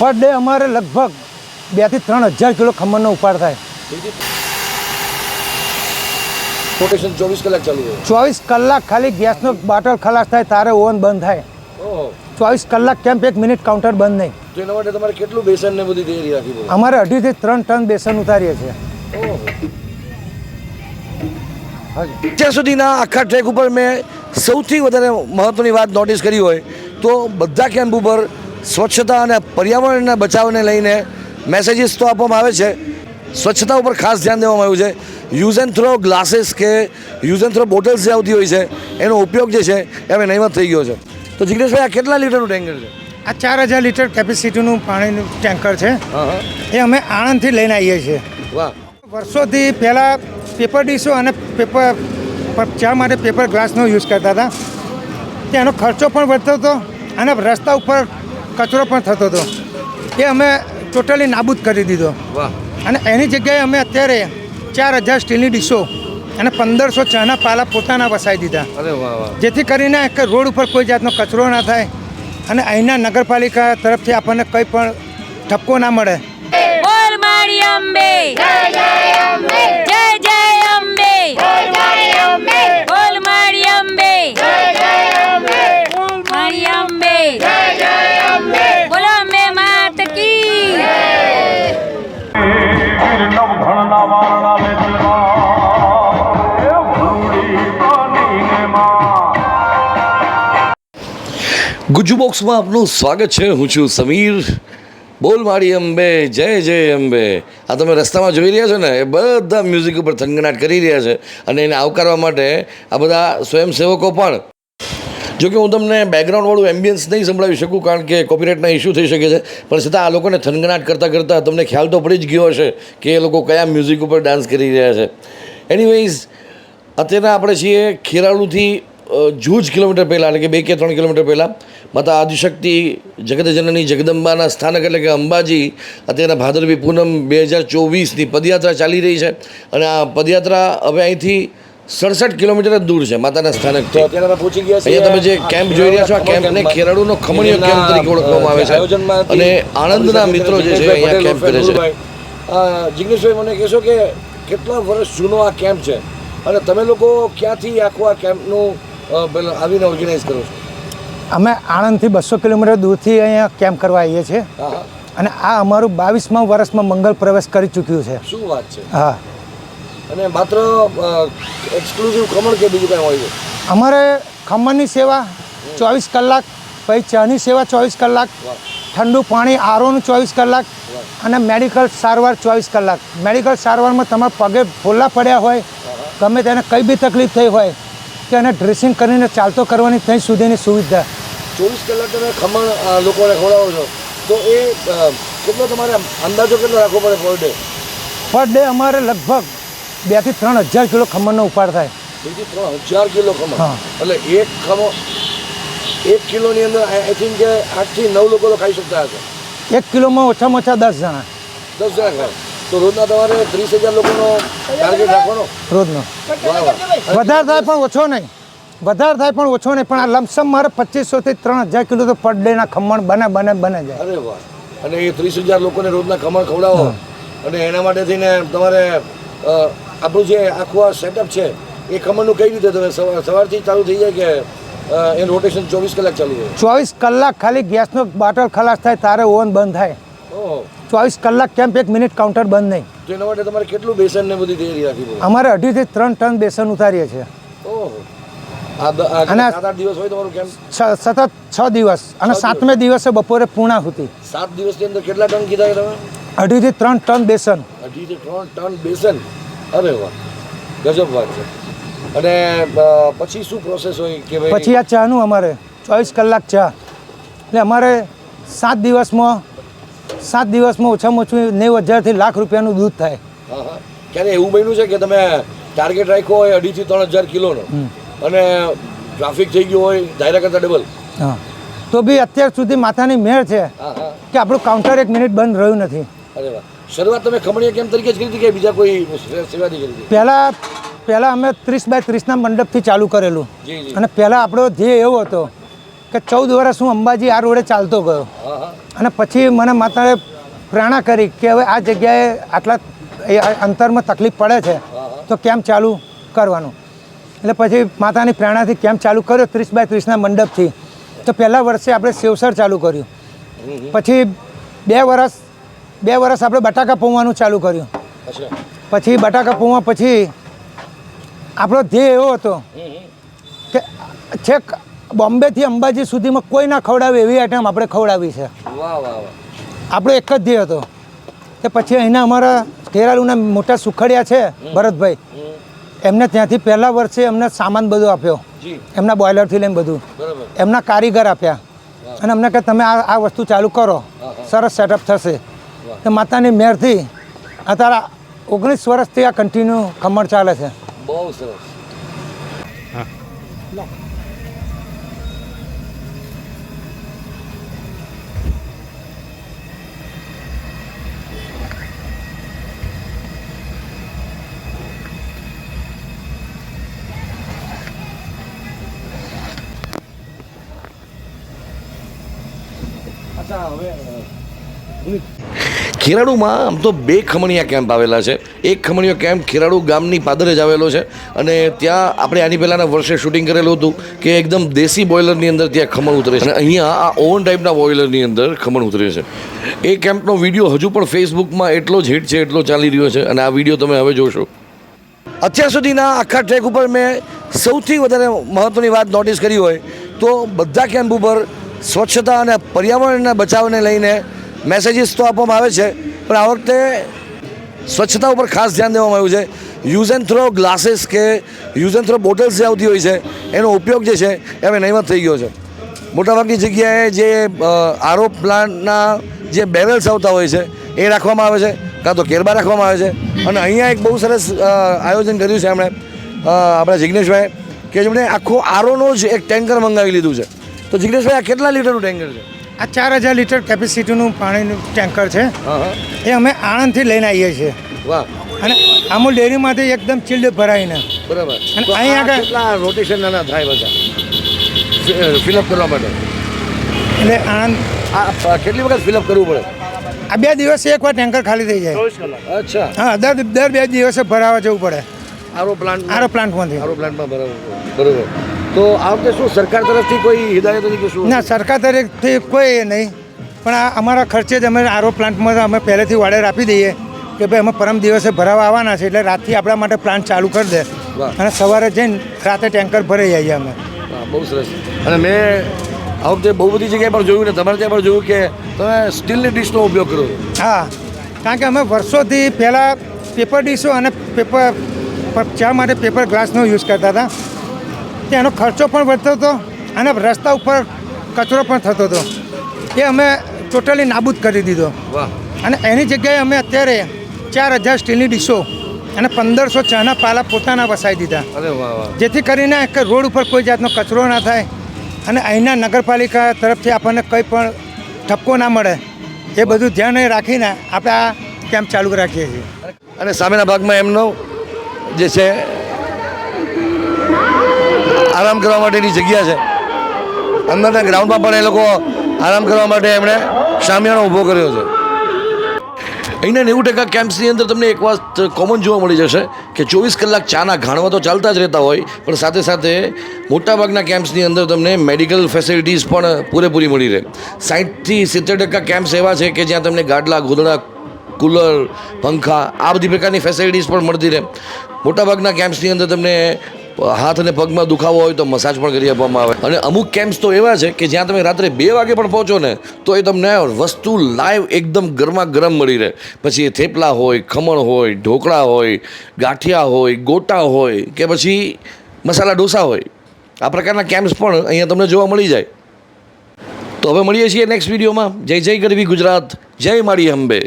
Per day અમારે લગભગ બેથી ત્રણ હજાર કિલો ખમણનો ઉપાડ થાય. રોટેશન ચોવીસ કલાક ચાલુ હોય. ચોવીસ કલાક ખાલી ગેસનો બાટલ ખલાસ થાય તારે ઓવન બંધ થાય. ચોવીસ કલાક કેમ્પ એક મિનિટ કાઉન્ટર બંધ નહીં. તો એના માટે તમારે કેટલું બેસન ને બધી તૈયારી પડે? અમારે અઢીથી ત્રણ ટન બેસન ઉતારીએ છીએ. અત્યાર સુધીના આખા ટ્રેક ઉપર મેં સૌથી વધારે મહત્ત્વની વાત નોટિસ કરી હોય તો બધા કેમ્પ ઉપર સ્વચ્છતા અને પર્યાવરણના બચાવને લઈને મેસેજીસ તો આપવામાં આવે છે. સ્વચ્છતા ઉપર ખાસ ધ્યાન દેવામાં આવ્યું છે. યુઝ એન્ડ થ્રો ગ્લાસીસ કે યુઝ એન્ડ થ્રો બોટલ્સ જે આવતી હોય છે એનો ઉપયોગ જે છે એ હવે નહીવત થઈ ગયો છે. તો જિગ્નેશભાઈ આ કેટલા લીટરનું ટેન્કર છે? આ ચાર હજાર લીટર કેપેસિટીનું પાણીનું ટેન્કર છે. એ અમે આણંદથી લઈને આવીએ છીએ. વાહ. વર્ષોથી પહેલાં પેપર ડીશો અને પેપર ચા માટે પેપર ગ્લાસનો યુઝ કરતા હતા. તેનો ખર્ચો પણ વધતો હતો અને રસ્તા ઉપર કચરો પણ થતો હતો. એ અમે ટોટલી નાબૂદ કરી દીધો. અને એની જગ્યાએ અમે અત્યારે ચાર હજાર સ્ટીલની ડીશો અને પંદરસો ચાના પાલા પોતાના વસાવી દીધા. અરે વાહ વાહ. જેથી કરીને કે રોડ ઉપર કોઈ જાતનો કચરો ના થાય અને અહીંના નગરપાલિકા તરફથી આપણને કંઈ પણ ઠપકો ના મળે. બોલ મારી અંબે. જય જય અંબે. જય જય અંબે. ગુજ્જુ બોક્સમાં આપનું સ્વાગત છે. હું છું સમીર. બોલ મારી અંબે. જય જય અંબે. આ તમે રસ્તામાં જોઈ રહ્યા છો ને, એ બધા મ્યુઝિક ઉપર થંગનાટ કરી રહ્યા છે અને એને આવકારવા માટે આ બધા સ્વયંસેવકો પણ. જો કે હું તમને બેકગ્રાઉન્ડવાળું એમ્બિયન્સ નહીં સંભળાવી શકું, કારણ કે કોપીરાઇટના ઇસ્યુ થઈ શકે છે. પણ છતાં આ લોકોને થનગનાટ કરતાં કરતાં તમને ખ્યાલ તો પડી જ ગયો હશે કે એ લોકો કયા મ્યુઝિક ઉપર ડાન્સ કરી રહ્યા છે. એનીવેઝ અત્યારે આપણે છીએ ખેરાલુથી જૂજ કિલોમીટર પહેલાં એટલે કે બે કે ત્રણ કિલોમીટર પહેલાં માતા આદિશક્તિ જગતજનની જગદંબાના સ્થાનક એટલે કે અંબાજી અત્યારે ભાદરવી પૂનમ બે હજાર ચોવીસની પદયાત્રા ચાલી રહી છે અને આ પદયાત્રા હવે અહીંથી સડસઠ કિલોમીટર જ દૂર છે માતાના સ્થાનક અત્યારે અમે પહોંચી ગયા અહીંયા તમે જે કેમ્પ જોઈ રહ્યા છો આ કેમ્પને ખેરાડુનો ખમણીયો કેમ્પ તરીકે ઓળખવામાં આવે છે? અને આણંદના મિત્રો જે છે અહીંયા કેમ્પ કરે છે. જિગ્નેશભાઈ મને કહેશો કે કેટલા વર્ષ જૂનો આ કેમ્પ છે? અને તમે લોકો ક્યાંથી આખો આ કેમ્પનું આવીને ઓર્ગેનાઇઝ કરો. છો અમે આણંદથી બસો કિલોમીટર દૂરથી અહીંયા કેમ્પ કરવા આવીએ છીએ. અને આ અમારું બાવીસમાં વર્ષમાં મંગલ પ્રવેશ કરી ચૂક્યું છે. શું વાત છે? હા. અને માત્ર એક્સક્લુઝિવ ખમણ કે બીજું કાંઈ હોય અમારે ખમણની સેવા ચોવીસ કલાક પછી ચાની સેવા ચોવીસ કલાક ઠંડુ પાણી આરોનું ચોવીસ કલાક અને મેડિકલ સારવાર ચોવીસ કલાક. મેડિકલ સારવારમાં તમારા પગે ફોલ્લા પડ્યા હોય ગમે તેને કંઈ બી તકલીફ થઈ હોય કે એને ડ્રેસિંગ કરીને ચાલતો કરવાની ત્યાં સુધીની સુવિધા. ચોવીસ કલાક તમે ખમણ લોકોને ખવડાવો છો. તો એ કેટલો તમારે અંદાજો કેટલો રાખવો પડે પર ડે પર ડે અમારે લગભગ બેથી ત્રણ હજાર કિલો ખમણનો ઉપાડ થાય. બીજી ત્રણ હજાર કિલો ખમણ? એટલે એક ખમણ એક કિલોની અંદર આઈ થિંક કે આઠથી નવ લોકો ખાઈ શકતા હશે. એક કિલોમાં ઓછામાં ઓછા દસ જણા. દસ જણા ખાય. તો રોજના તમારે ત્રીસ હજાર લોકોનો ટાર્ગેટ રાખવાનો? રોજનો. વધારે થાય પણ ઓછો નહીં. વધારે થાય પણ ઓછો નહીં. પણ આ લમસમ મારે પચીસોથી ત્રણ હજાર કિલો તો પર ડેના ખમણ બને બને બને જાય. અરે વાહ. અને એ ત્રીસ હજાર લોકોને રોજના ખમણ ખવડાવો. અને એના માટે થઈને તમારે આપણું જે આખું આ સેટઅપ છે એ ખમણનું કઈ રીતે તમે સવારથી ચાલુ થઈ જાય કે એ રોટેશન ચોવીસ કલાક ચાલુ હોય? ચોવીસ કલાક ખાલી ગેસનો બાટલ ખલાસ થાય તારે ઓવન બંધ થાય. ઓહો. ચોવીસ કલાક કેમ એક મિનિટ કાઉન્ટર બંધ નહીં. તો એના માટે તમારે કેટલું બેસન ને બધી તૈયારી રાખવી પડે? અમારે અઢીથી ત્રણ ટન બેસન ઉતારીએ છીએ. ઓહો. આ આ અને- દિવસ હોય તમારું કેમ છ- સતત છ દિવસ. અને સાતમે દિવસે. બપોરે પૂર્ણાહુતિ સાત દિવસની અંદર કેટલા ટન કીધા તમે? અઢીથી ત્રણ ટન બેસન. અઢીથી ત્રણ ટન બેસન? અરે વાહ. ગજબ વાત છે. અને પછી શું પ્રોસેસ હોય કે પછી આ ચાનું અમારે. ચોવીસ કલાક ચા. એટલે અમારે સાત દિવસમાં સાત દિવસમાં ઓછામાં ઓછું નેવું હજારથી લાખ રૂપિયાનું દૂધ થાય. ક્યારે એવું બન્યું છે કે તમે ટાર્ગેટ રાખ્યો હોય અઢીથી ત્રણ હજાર કિલોનો અને ટ્રાફિક થઈ ગયું હોય ધાર્યા કરતાં ડબલ હા. તો બી અત્યાર સુધી માથાની મેળ છે કે આપણું કાઉન્ટર એક મિનિટ બંધ રહ્યું નથી. અરે વાહ. શરૂઆત તમે ખમણીયા કેમ તરીકે જ કરી હતી કે બીજા કોઈ સેવાથી કરી હતી? પહેલાં પહેલાં અમે ત્રીસ બાય ત્રીસના મંડપથી ચાલુ કરેલું. અને પહેલાં આપણો ધ્યેય એવો હતો કે ચૌદ વર્ષ હું અંબાજી આ રોડે ચાલતો ગયો. અને પછી મને માતાએ પ્રેરણા કરી કે હવે આ જગ્યાએ આટલા અંતરમાં તકલીફ પડે છે તો કેમ ચાલુ કરવાનું? એટલે પછી માતાની પ્રેરણાથી કેમ ચાલુ કર્યો? ત્રીસ બાય ત્રીસના મંડપથી. તો પહેલાં વર્ષે આપણે સેવસર ચાલુ કર્યું. પછી બે વર્ષ બે વર્ષ આપણે બટાકા પૌવાનું ચાલુ કર્યું. પછી બટાકા પૌવા પછી આપણો ધ્યેય એવો હતો કે છેક બોમ્બેથી અંબાજી સુધીમાં કોઈ ના ખવડાવે એવી આઈટમ આપણે ખવડાવી છે. વાહ વાહ વાહ. આપણો એક જ ધ્યેય હતો. કે પછી અહીંના અમારા ખેરાલુના મોટા સુખડિયા છે ભરતભાઈ. એમને ત્યાંથી પહેલા વર્ષે એમને સામાન બધો આપ્યો. એમના બોઇલરથી લઈને બધું. એમના કારીગર આપ્યા. અને અમને કે તમે આ આ વસ્તુ ચાલુ કરો. સરસ સેટઅપ થશે. તો માતાની મહેરથી અત્યારે ઓગણીસ વર્ષથી આ કન્ટિન્યુ ખમણ ચાલે છે. બહુ સરસ. અચ્છા ખેરાડુમાં આમ તો બે ખમણીયા કેમ્પ આવેલા છે. એક ખમણીયો કેમ્પ ખેરાડુ ગામની પાદરે જ આવેલો છે અને ત્યાં આપણે આની પહેલાંના વર્ષે શૂટિંગ કરેલું હતું કે એકદમ દેશી બોઇલરની અંદર ત્યાં ખમણ ઉતરે છે. અને અહીંયા આ ઓવન ટાઈપના બોઇલરની અંદર ખમણ ઉતરે છે. એ કેમ્પનો વીડિયો હજુ પણ ફેસબુકમાં એટલો જ હિટ છે, એટલો ચાલી રહ્યો છે અને આ વીડિયો તમે હવે જોશો. અત્યાર સુધીના આખા ટ્રેક ઉપર મેં સૌથી વધારે મહત્ત્વની વાત નોટિસ કરી હોય તો બધા કેમ્પ ઉપર સ્વચ્છતા અને પર્યાવરણના બચાવને લઈને મેસેજીસ તો આપવામાં આવે છે, પણ આ વખતે સ્વચ્છતા ઉપર ખાસ ધ્યાન દેવામાં આવ્યું છે. યુઝ એન્ડ થ્રો ગ્લાસીસ કે યુઝ એન્ડ થ્રો બોટલ્સ જે આવતી હોય છે, એનો ઉપયોગ જે છે, એ હવે નહીવત થઈ ગયો છે. મોટાભાગની જગ્યાએ જે આરો પ્લાન્ટના જે બેરલ્સ આવતા હોય છે, એ રાખવામાં આવે છે, કાં તો કેરબા રાખવામાં આવે છે. અને અહીંયા એક બહુ સરસ આયોજન કર્યું છે એમણે આપણા જિગ્નેશભાઈ કે જેમણે આખો આરોનો જ એક ટેન્કર મંગાવી લીધું છે. તો જિગ્નેશભાઈ આ કેટલા લીટરનું ટેન્કર છે? આ ચાર હજાર લીટર કેપેસિટીનું પાણીનું ટેન્કર છે. એ અમે આણંદથી લઈને આવીએ છીએ. વાહ. અને અમૂલ ડેરીમાંથી એકદમ ચિલ્ડ ભરાઈને. બરાબર. અને અહીં આગળ- કેટલા રોટેશન ના થાય બધા? ફિલઅપ કરવા માટે. એટલે આણંદ આ કેટલી વખત ફિલઅપ કરવું પડે? આ બે દિવસે એકવાર ટેન્કર ખાલી થઈ જાય. અચ્છા. હા દર દર બે દિવસે ભરાવા જવું પડે. આરો પ્લાન્ટ આરો પ્લાન્ટમાંથી આરો પ્લાન્ટમાં બરાબર બરોબર. તો આ વખતે શું સરકાર તરફથી કોઈ હિદાયત હતી કે શું ના સરકાર તરફથી કોઈ એ નહીં. પણ આ અમારા ખર્ચે જ અમે આરો પ્લાન્ટમાં અમે પહેલેથી ઓર્ડર આપી દઈએ કે ભાઈ અમે પરમ દિવસે ભરાવા આવવાના છે એટલે રાતથી આપણા માટે પ્લાન્ટ ચાલુ કરી દે. અને સવારે જઈને રાતે ટેન્કર ભરાઈ જઈએ અમે. હા, બહુ સરસ. અને મેં આ વખતે બહુ બધી જગ્યાએ પણ જોયું ને તમારે ત્યાં પણ જોયું કે તમે સ્ટીલની ડીશનો ઉપયોગ કરો. હા કારણ કે અમે વર્ષોથી પહેલાં પેપર ડીશો અને પેપર ચા માટે પેપર ગ્લાસનો યુઝ કરતા હતા. તેનો ખર્ચો પણ વધતો હતો અને રસ્તા ઉપર કચરો પણ થતો હતો. એ અમે ટોટલી નાબૂદ કરી દીધો. અને એની જગ્યાએ અમે અત્યારે ચાર હજાર સ્ટીલની ડીશો અને પંદરસો ચાના પાલા પોતાના વસાવી દીધા. જેથી કરીને કે રોડ ઉપર કોઈ જાતનો કચરો ના થાય અને અહીંના નગરપાલિકા તરફથી આપણને કંઈ પણ ઠપકો ના મળે. એ બધું ધ્યાન રાખીને આપણે આ કેમ્પ ચાલુ રાખીએ છીએ. અને સામેના ભાગમાં એમનો જે છે આરામ કરવા માટેની જગ્યા છે. અંદરના ગ્રાઉન્ડમાં પણ એ લોકો આરામ કરવા માટે એમણે શામિયાણો ઊભો કર્યો છે. અહીંના નેવું ટકા કેમ્પ્સની અંદર તમને એક વાત કોમન જોવા મળી જશે કે ચોવીસ કલાક ચાના ઘાણવા તો ચાલતા જ રહેતા હોય, પણ સાથે સાથે મોટાભાગના કેમ્પ્સની અંદર તમને મેડિકલ ફેસિલિટીઝ પણ પૂરેપૂરી મળી રહે. સાઠથી સિત્તેર ટકા કેમ્પ્સ એવા છે કે જ્યાં તમને ગાડલા ગોદડા કુલર, પંખા આ બધી પ્રકારની ફેસિલિટીઝ પણ મળતી રહે. મોટાભાગના કેમ્પ્સની અંદર તમને હાથ અને પગમાં દુખાવો હોય તો મસાજ પણ કરી આપવામાં આવે. અને અમુક કેમ્પ્સ તો એવા છે કે જ્યાં તમે રાત્રે બે વાગે પણ પહોંચો ને, તો એ તમને વસ્તુ લાઈવ એકદમ ગરમા ગરમ મળી રહે. પછી એ થેપલા હોય, ખમણ હોય, ઢોકળા હોય, ગાંઠિયા હોય, ગોટા હોય કે પછી મસાલા ડોસા હોય. આ પ્રકારના કેમ્પ્સ પણ અહીંયા તમને જોવા મળી જાય. તો હવે મળીએ છીએ નેક્સ્ટ વિડીયોમાં જય જય ગરવી ગુજરાત. જય માળી અંબે.